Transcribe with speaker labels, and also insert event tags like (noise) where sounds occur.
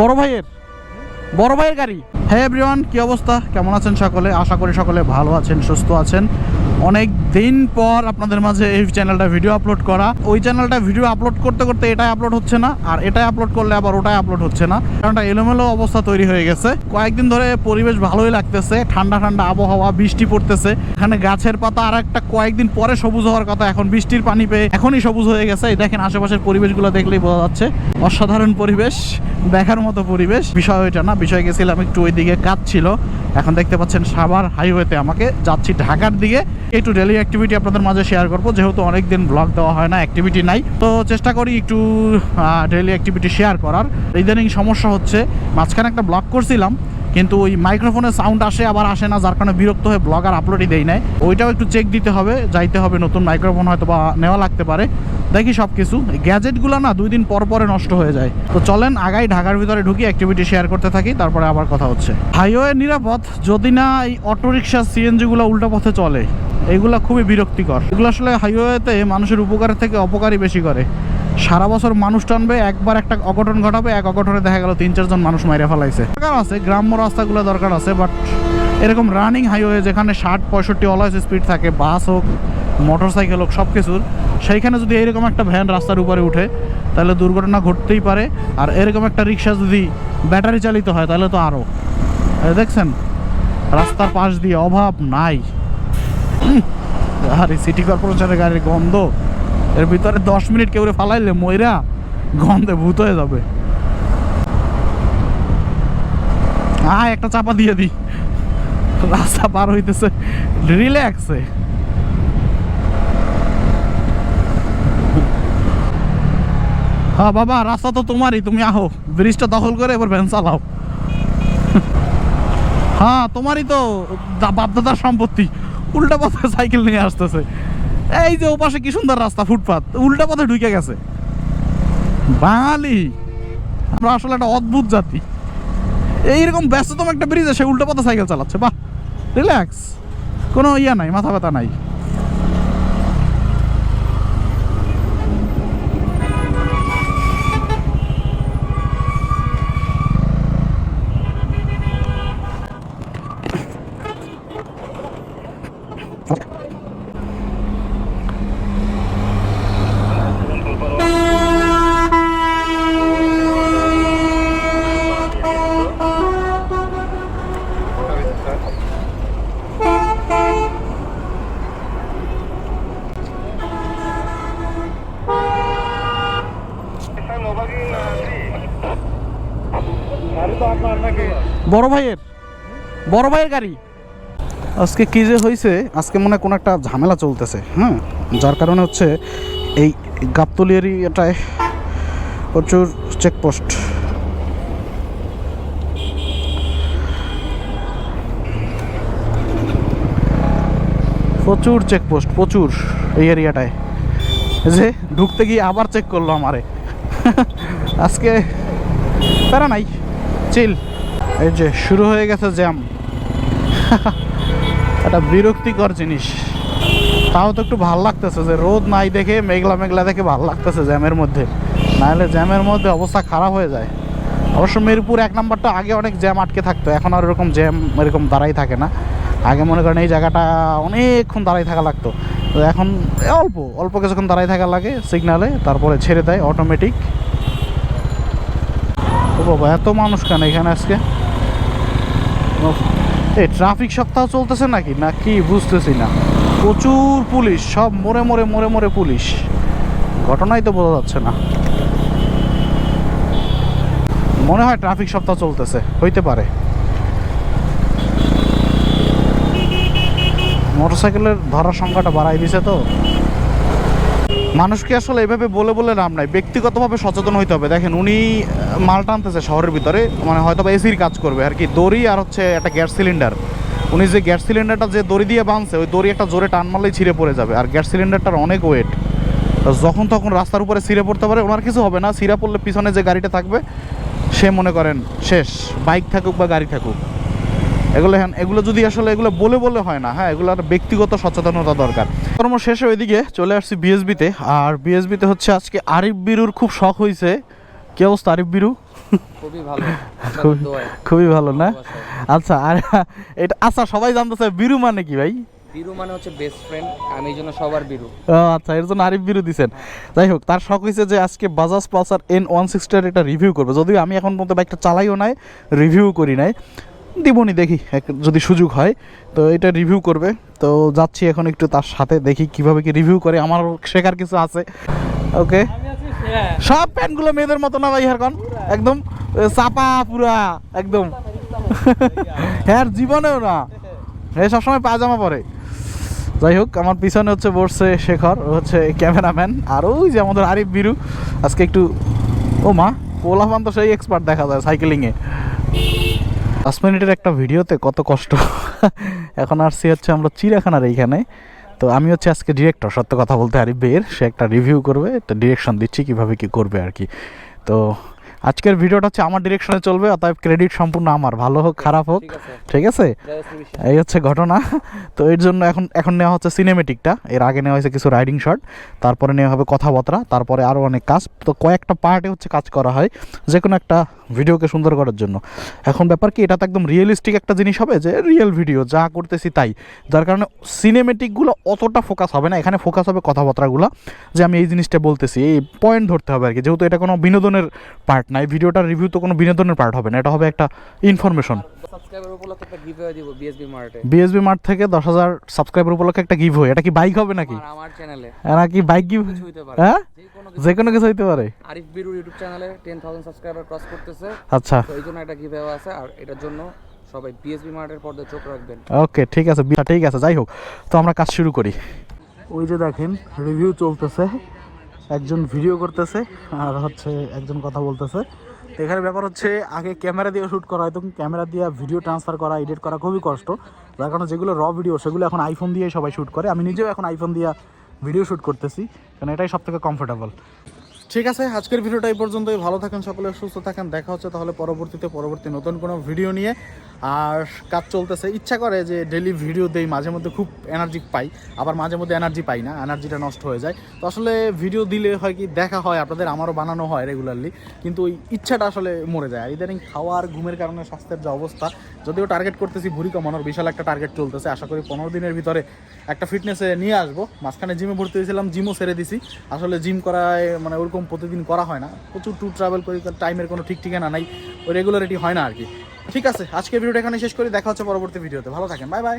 Speaker 1: বড় ভাইয়ের? বড় ভাইয়ের গাড়ি? হ্যাঁ এভরিওয়ান কি অবস্থা? কেমন আছেন সকলে? আশা করি সকলে ভালো আছেন, সুস্থ আছেন। অনেক দিন পর আপনাদের মাঝে এই চ্যানেলটা ভিডিও আপলোড করা। ওই চ্যানেলটা ভিডিও আপলোড করতে করতে এটাই আপলোড হচ্ছে না, আর এটাই আপলোড করলে আবার ওটাই আপলোড হচ্ছে না। কারণটা এলোমেলো অবস্থা তৈরি হয়ে গেছে। কয়েকদিন ধরে পরিবেশ ভালোই লাগতেছে, ঠান্ডা ঠান্ডা আবহাওয়া, বৃষ্টি পড়তেছে। এখানে গাছের পাতা আর একটা কয়েকদিন পরে সবুজ হওয়ার কথা, এখন বৃষ্টির পানি পেয়ে এখনই সবুজ হয়ে গেছে। দেখেন, আশেপাশের পরিবেশগুলো দেখলেই বোঝা যাচ্ছে। অসাধারণ পরিবেশ। দেখার মতো পরিবেশ। বিষয় ওইটা না, বিষয় গেছিলাম, একটু ওই দিকে কাজ ছিল। এখন দেখতে পাচ্ছেন সাভার হাইওয়েতে আমাকে যাচ্ছি ঢাকার দিকে। একটু ডেলি অ্যাক্টিভিটি আপনাদের মাঝে শেয়ার করব। যেহেতু অনেকদিন ব্লগ দেওয়া হয় না অ্যাক্টিভিটি নাই। তো চেষ্টা করি একটু ডেলি অ্যাক্টিভিটি শেয়ার করার। ইদানিং সমস্যা হচ্ছে, মাঝখানে একটা ব্লগ করছিলাম। কিন্তু ওই মাইক্রোফোনের সাউন্ড আসে, আবার আসে না, যার কারণে বিরক্ত হয়ে ব্লগ আর আপলোডই দেই নাই। ওইটাও একটু চেক দিতে হবে, যাইতে হবে নতুন মাইক্রোফোন হয়তো বা নেওয়া লাগতে পারে। দেখি সব কিছু গ্যাজেটগুলো না দুই দিন পর পরে নষ্ট হয়ে যায়। তো চলেন, আগাই ঢাকার ভিতরে ঢুকি অ্যাক্টিভিটি শেয়ার করতে থাকি, তারপরে আবার কথা হচ্ছে। হাইওয়ে নিরাপদ, যদি না এই অটোরিকশা সিএনজিগুলো উল্টো পথে চলে, এগুলা খুবই বিরক্তিকর। এগুলো আসলে হাইওয়েতে মানুষের উপকারের থেকে অপকারই বেশি করে। সারা বছর মানুষ টানবে, একবার একটা অঘটন ঘটাবে, এক অঘটনে দেখা গেল তিন, চারজন মানুষ মাইরে ফেলাইছে। দরকার আছে, গ্রাম্য রাস্তাগুলো দরকার আছে বাট এরকম রানিং হাইওয়ে যেখানে ষাট, পঁয়ষট্টি অলওয়েজ স্পিড থাকে বাস হোক মোটর সাইকেল হোক সব কিছুর সেইখানে যদি এরকম একটা ভ্যান রাস্তার উপরে উঠে, তাহলে দুর্ঘটনা ঘটতেই পারে। আর এরকম একটা রিক্সা যদি ব্যাটারি চালিত হয়, তাহলে তো আরও দেখছেন? রাস্তার পাশ দিয়ে অভাব নাই। আরে সিটি কর্পোরেশনের গাড়ির গন্ধ। এর ভিতরে দশ মিনিট কেউ ফালাইলে ময়রা গন্ধে ভূত হয়ে যাবে। আয়, একটা চাপা দিয়ে দি। রাস্তা পার হইতেছে। রিল্যাক্সে হ্যাঁ বাবা, রাস্তা তো তোমারই, তুমি আহো। ব্রিজটা দখল করে এবার ভ্যান চালাও। হ্যাঁ তোমারই তো বাপদাদার সম্পত্তি। উল্টা পথে সাইকেল নিয়ে আসতেছে। এই যে ওপাশে কি সুন্দর রাস্তা ফুটপাত, উল্টা পথে ঢুকে গেছে। বাঙালি আমরা আসলে একটা অদ্ভুত জাতি। এইরকম ব্যস্ততম একটা ব্রিজে সে উল্টো পথে সাইকেল চালাচ্ছে, বাহ, রিল্যাক্স। কোনো ইয়া নাই, মাথা ব্যথা নাই। বড় ভাইয়ের? বড় ভাইয়ের গাড়ি? আজকে কি যে হয়েছে আজকে মনে হয় কোনো একটা ঝামেলা চলতেছে হ্যাঁ? যার কারণে হচ্ছে এই গাবতলি এরিয়াটায় প্রচুর চেকপোস্ট প্রচুর চেকপোস্ট প্রচুর এই এরিয়াটায়। যে ঢুকতে গিয়ে আবার চেক করল আমারে। (laughs) আজকে প্যারা নাই। চিল এই যে, শুরু হয়ে গেছে জ্যাম। (laughs) একটা বিরক্তিকর জিনিস। তাও তো একটু ভালো লাগতেছে যে, রোদ নাই দেখে, মেঘলা মেঘলা দেখে ভালো লাগতেছে জ্যামের মধ্যে। নাহলে জ্যামের মধ্যে অবস্থা খারাপ হয়ে যায়। অবশ্য মিরপুর এক নাম্বারটা আগে অনেক জ্যাম আটকে থাকতো, এখন আর এরকম জ্যাম এরকম দাঁড়াই থাকে না। আগে মনে করেন এই জায়গাটা অনেকক্ষণ দাঁড়াই থাকা লাগতো। এখন অল্প অল্প কিছুক্ষণ দাঁড়াই থাকা লাগে সিগনালে তারপরে ছেড়ে দেয় অটোমেটিক ও বাবা, এত মানুষ কেন এখানে আজকে? এই ট্রাফিক সপ্তাহ চলতেছে নাকি? না কি বুঝতেছি না। প্রচুর পুলিশ, সব মোড়ে মোড়ে মোড়ে মোড়ে পুলিশ। ঘটনাই তো বোঝা যাচ্ছে না। মনে হয় ট্রাফিক সপ্তাহ চলতেছে, হইতে পারে। মোটরসাইকেলের ধরার সংখ্যাটা বাড়াই দিছে তো। মানুষকে আসলে এভাবে বলে বলে নাম নাই? ব্যক্তিগতভাবে সচেতন হইতে হবে। দেখেন, উনি মাল টানতেছে শহরের ভিতরে মানে হয়তো বা এসির কাজ করবে, আর কি। দড়ি আর হচ্ছে একটা গ্যাস সিলিন্ডার। উনি যে গ্যাস সিলিন্ডারটা যে দড়ি দিয়ে বাঁধছে ওই দড়ি একটা জোরে টান মারলেই ছিঁড়ে পড়ে যাবে। আর গ্যাস সিলিন্ডারটার অনেক ওয়েট যখন তখন রাস্তার উপরে ছিঁড়ে পড়তে পারে, ওনার কিছু হবে না। ছিঁড়ে পড়লে পিছনে যে গাড়িটা থাকবে, সে মনে করেন শেষ। বাইক থাকুক বা গাড়ি থাকুক। এগুলো হ্যাঁ এগুলো যদি আসলে এগুলো বলে বলে হয় না হ্যাঁ এগুলোর ব্যক্তিগত সচেতনতা দরকার। কর্ম শেষে ওইদিকে চলে আসছি বিএসবিতে আর বিএসবিতে হচ্ছে আজকে আরিফ বিরুর খুব শখ হয়েছে কি অবস্থা আরিফ বিরু?
Speaker 2: খুবই ভালো (laughs)
Speaker 1: খুবই ভালো না? আচ্ছা আর এটা আচ্ছা সবাই জানতে জানতেছে বিরু মানে কি ভাই?
Speaker 2: বীরু মানে হচ্ছে বেস্ট ফ্রেন্ড আমি জন্য সবার বীরু।
Speaker 1: ও আচ্ছা এর জন্য আরিফ বিরু দিছেন। যাই হোক তার শখ হয়েছে যে আজকে বাজাজ পালসার এন ওয়ান সিক্সটির একটা রিভিউ করবে। যদিও আমি এখন পর্যন্ত বাইকটা চালাইও নাই রিভিউ করি নাই। দিবনি দেখি এক- যদি সুযোগ হয়। তো এটা রিভিউ করবে। তো যাচ্ছি এখন একটু তার সাথে দেখি কীভাবে কি রিভিউ করে। আমার শেখার কিছু আছে। ওকে সব প্যান্টগুলো মেয়েদের মতো না ভাই হারকন একদম চাপা পুরা একদম। হ্যাঁ জীবনেও না। হ্যাঁ সবসময় পায়জামা পরে। যাই হোক আমার পিছনে হচ্ছে বসছে শেখর হচ্ছে ক্যামেরাম্যান। আর ওই যে আমাদের আরিফ বিরু। আজকে একটু ও মা পোলাফান তো সেই এক্সপার্ট দেখা যায় সাইকেলিংয়ে। পাঁচ মিনিটের একটা ভিডিওতে কত কষ্ট। এখন আসছি হচ্ছে আমরা চিড়িয়াখানার এইখানে। তো আমি হচ্ছে আজকে ডিরেক্টর সত্য কথা বলতে আরিফ বের সে একটা রিভিউ করবে একটা ডিরেকশন দিচ্ছি কীভাবে কী করবে আর কি। তো আজকের ভিডিওটা হচ্ছে আমার ডিরেকশনে চলবে অতএব ক্রেডিট সম্পূর্ণ আমার। ভালো হোক খারাপ হোক
Speaker 2: ঠিক আছে।
Speaker 1: এই হচ্ছে ঘটনা। তো এর জন্য এখন এখন নেওয়া হচ্ছে সিনেমেটিকটা এর আগে নেওয়া হয়েছে কিছু রাইডিং শট তারপরে নেওয়া হবে কথাবার্তা তারপরে আরও অনেক কাজ। তো কয়েকটা পার্টে হচ্ছে কাজ করা হয় যে কোনো একটা ভিডিওকে সুন্দর করার জন্য। এখন ব্যাপার কি এটা তো একদম রিয়েলিস্টিক একটা জিনিস হবে যে রিয়েল ভিডিও যা করতেছি তাই। যার কারণে সিনেমেটিকগুলো অতটা ফোকাস হবে না। এখানে ফোকাস হবে কথাবার্তাগুলো যে আমি এই জিনিসটা বলতেছি এই পয়েন্ট ধরতে হবে আর কি। যেহেতু এটা কোনো বিনোদনের পার্ট না এই ভিডিওটার রিভিউ তো কোনো বিনোদনের পার্ট হবে না এটা হবে একটা ইনফরমেশন
Speaker 2: সাবস্ক্রাইবার উপলক্ষে একটা গিভওয়ে দিব বিএসবি মার্ট
Speaker 1: থেকে দশ হাজার সাবস্ক্রাইবার উপলক্ষে একটা গিভ হয় এটা কি বাইক হবে নাকি?
Speaker 2: আমার চ্যানেলে
Speaker 1: নাকি বাইক গিভ
Speaker 2: কিছু হইতে পারে।
Speaker 1: হ্যাঁ?
Speaker 2: যে কোনো কিছু
Speaker 1: হইতে পারে।
Speaker 2: আরিফ বিরু ইউটিউব চ্যানেলে টেন থাউজেন্ড সাবস্ক্রাইবার ক্রস করতেছে।
Speaker 1: আচ্ছা।
Speaker 2: এই জন্য একটা গিভওয়ে আছে আর এটার জন্য সবাই বিএসবি মার্টের পর্দায় চোখ রাখবেন।
Speaker 1: ওকে ঠিক আছে বি- ঠিক আছে যাই হোক। তো আমরা কাজ শুরু করি। ওই যে দেখেন রিভিউ চলতেছে। একজন ভিডিও করতেছে আর হচ্ছে একজন কথা বলতেছে। তো এখানে ব্যাপার হচ্ছে, আগে ক্যামেরা দিয়ে শ্যুট করা হয় হয়তো, ক্যামেরা দিয়ে ভিডিও ট্রান্সফার করা এডিট করা খুবই কষ্ট। যার কারণে যেগুলো র ভিডিও সেগুলো এখন আইফোন দিয়েই সবাই শ্যুট করে। আমি নিজেও এখন আইফোন দিয়ে ভিডিও শ্যুট করতেছি, কারণ এটাই সবথেকে কমফোর্টেবল ঠিক আছে, আজকের ভিডিওটা এই পর্যন্তই। ভালো থাকেন সকলে, সুস্থ থাকেন। দেখা হচ্ছে তাহলে পরবর্তীতে, পরবর্তী নতুন কোনো ভিডিও নিয়ে। আর কাজ চলতেছে, ইচ্ছা করে যে ডেলি ভিডিও দেই, মাঝে মধ্যে খুব এনার্জি পাই। আবার মাঝে মধ্যে এনার্জি পাই না এনার্জিটা নষ্ট হয়ে যায়। তো আসলে ভিডিও দিলে হয় কি, দেখা হয়, আপনাদের আমারও বানানো হয় রেগুলারলি কিন্তু ওই ইচ্ছাটা আসলে মরে যায়। আর ইদানিং খাওয়ার, ঘুমের কারণে স্বাস্থ্যের যে অবস্থা, যদিও টার্গেট করতেছি ভুড়ি কমানোর বিশাল একটা টার্গেট চলতেছে। আশা করি পনেরো দিনের ভিতরে একটা ফিটনেসে নিয়ে আসব। মাঝখানে জিমে ভর্তি হয়েছিলাম জিমও ছেড়ে দিছি। আসলে জিম করায় মানে ওরকম প্রতিদিন করা হয় না। প্রচুর ট্যুর ট্রাভেল করি টাইমের কোনো ঠিক ঠিকানা নাই ওই রেগুলারিটি হয় না আর কি। ঠিক আছে আজকে ভিডিওটা এখানে শেষ করি, দেখা হচ্ছে পরবর্তী ভিডিওতে ভালো থাকেন বাই বাই